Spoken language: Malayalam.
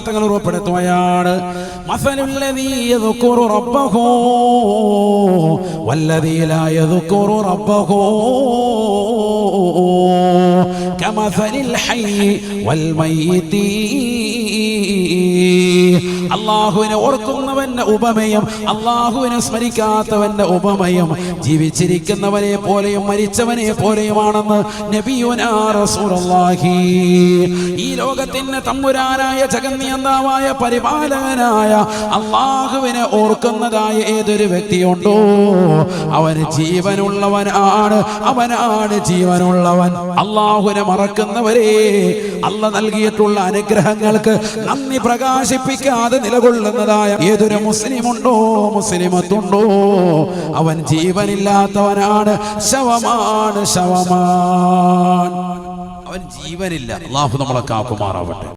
തങ്ങൾ ഉറപ്പെടുത്തുകയാണ്. മസലുല്ലദീ യദ്കുറു റബ്ബഹു അള്ളാഹുവിനെ ഓർക്കുന്നവന്റെ ഉപമയം അള്ളാഹുവിനെ സ്മരിക്കാത്തവന്റെ ഉപമയം ജീവിച്ചിരിക്കുന്നവനെ പോലെയും മരിച്ചവനെ പോലെയുമാണെന്ന് നബിയുനാഹി ഈ ലോകത്തിന്റെ തമ്പുരാനായ ജഗന്നിയന്താവായ പരിപാലകനായ അള്ളാഹുവിനെ ഓർക്കുന്നതായ ഏതൊരു വ്യക്തിയുണ്ടോ? അവന് ജീവനുള്ളവനാണ് അവനാണ് ജീവനുള്ളവൻ. അള്ളാഹുവിനെ മറക്കുന്നവരെ അല്ല നൽകിയിട്ടുള്ള അനുഗ്രഹങ്ങൾക്ക് നന്ദി പ്രകാശിപ്പിക്കാതെ നിലകൊള്ളുന്നതായ ഏതൊരു മുസ്ലിമുണ്ടോ മുസ്ലിമത്തുണ്ടോ? അവൻ ജീവനില്ലാത്തവനാണ്. ശവമാണ് ശവമാൻ അവൻ ജീവനില്ല. അള്ളാഹു നമ്മളെ കാക്കുമാറാവട്ടെ.